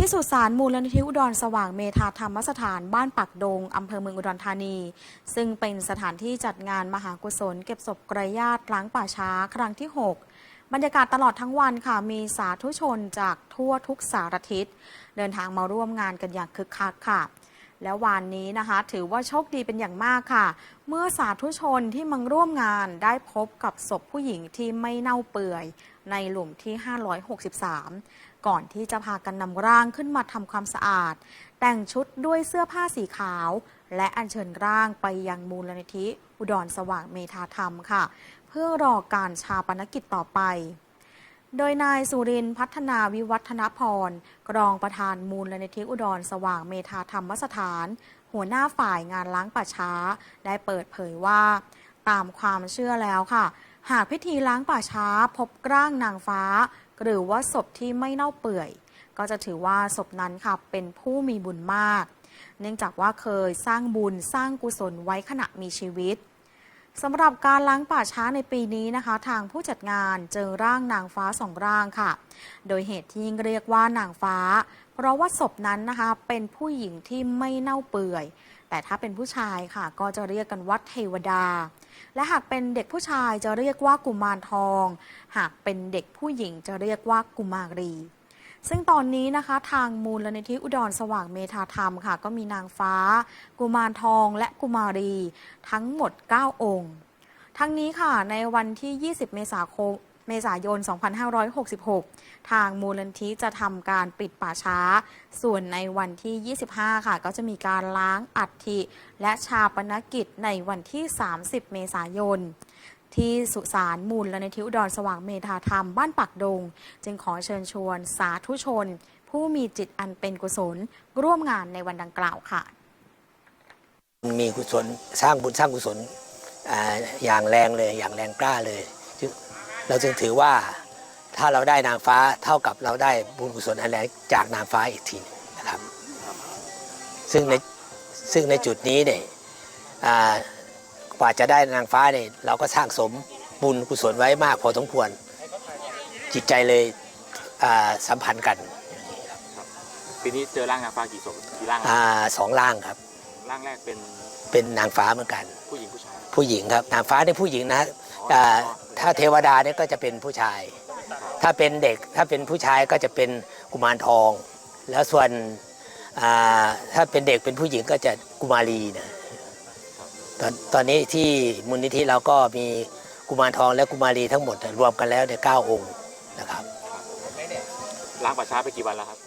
ที่สุสานมูลนิธิอุดรสว่างเมธาธรรมสถานบ้านปักดง อำเภอเมืองอุดรธานี ซึ่งเป็นสถานที่จัดงานมหากุศล เก็บศพกระยาตล้างป่าช้าครั้งที่ 6 บรรยากาศตลอดทั้งวันค่ะ มีสาธุชนจากทั่วทุกสารทิศ เดินทางมาร่วมงานกันอย่างคึกคักค่ะ แล้ววันนี้นะคะ ถือว่าโชคดีเป็นอย่างมากค่ะ เมื่อสาธุชนที่มาร่วมงานได้พบกับศพผู้หญิงที่ไม่เน่าเปื่อย ในหลุมที่ 563 ก่อนที่จะพากันนำร่างขึ้นมาทำความสะอาด แต่งชุดด้วยเสื้อผ้าสีขาว และอัญเชิญร่างไปยังมูลนิธิ อุดรสว่างเมธาธรรมค่ะ เพื่อรอการชาปนกิจต่อไป โดยนายสุรินพัฒนาวิวัฒนพร กรองประธานมูลนิธิอุดรสว่างเมธาธรรมสถาน หัวหน้าฝ่ายงานล้างป่าช้า ได้เปิดเผยว่า ตามความเชื่อแล้วค่ะ หากพิธีล้างป่าช้าพบร่างนางฟ้า หรือว่าศพที่ไม่เน่าเปื่อย ก็จะถือว่าศพนั้นค่ะเป็นผู้มีบุญมาก เนื่องจากว่าเคยสร้างบุญสร้างกุศลไว้ขณะมีชีวิต สำหรับการล้างป่าช้าในปีนี้นะคะ ทางผู้จัดงานเจอร่างนางฟ้าสองร่างค่ะ โดยเหตุที่เรียกว่านางฟ้า เพราะว่าศพนั้นนะคะเป็นผู้หญิงที่ไม่เน่าเปื่อย แต่ถ้าเป็นผู้ชายค่ะ ก็จะเรียกกันว่าเทวดา และหากเป็นเด็กผู้ชายจะเรียกว่ากุมารทอง หากเป็นเด็กผู้หญิงจะเรียกว่ากุมารี ซึ่งตอนนี้นะคะทางมูลนิธิอุดรสว่างเมธาธรรมค่ะ ก็มีนางฟ้า กุมารทอง และกุมารี ทั้งหมด 9 องค์ ทั้งนี้ค่ะในวันที่ 20 เมษายนเมษายน 2566 ทางมูลนิธิจะทำการปิดป่าช้า ส่วนในวันที่ 25 ค่ะ ก็จะมีการล้างอัฐิและชาปนกิจในวันที่ 30 เมษายน ที่สุสานมูลนิธิอุดรสว่างเมธาธรรมบ้านปักดง จึงขอเชิญชวนสาธุชน ผู้มีจิตอันเป็นกุศล ร่วมงานในวันดังกล่าวค่ะ มีกุศลสร้างบุญสร้างกุศลอาอย่างแรงเลยอย่างแรงกล้าเลย เราจึงถือว่าถ้าเราได้นางฟ้าเท่ากับเราได้บุญกุศลอันแรงจากนางฟ้าอีกทีนะครับ ซึ่งในซึ่งในจุดนี้เนี่ยอ่า กว่าจะได้นางฟ้าเนี่ยเราก็สร้างสมบุญกุศลไว้มากพอสมควร จิตใจเลยอ่าสัมพันธ์กันปีนี้เจอร่างนางฟ้ากี่ศพกี่ร่างอาสองร่างครับ ร่างแรกเป็นเป็นนางฟ้าเหมือนกัน ผู้หญิงผู้ชายผู้หญิงครับนางฟ้าเนี่ยผู้หญิงนะอ่าถ้าเทวดาเนี่ยก็จะเป็นผู้ชาย ถ้าเป็นเด็กถ้าเป็นผู้ชายก็จะเป็นกุมารทอง แล้วส่วนอ่าถ้าเป็นเด็กเป็นผู้หญิงก็จะกุมารีนะ ตอนตอนนี้ที่มูลนิธิเราก็มีกุมารทองและกุมารีทั้งหมดรวมกันแล้วเนี่ยเก้าองค์นะครับล้างป่าช้าไปกี่วันแล้วครับ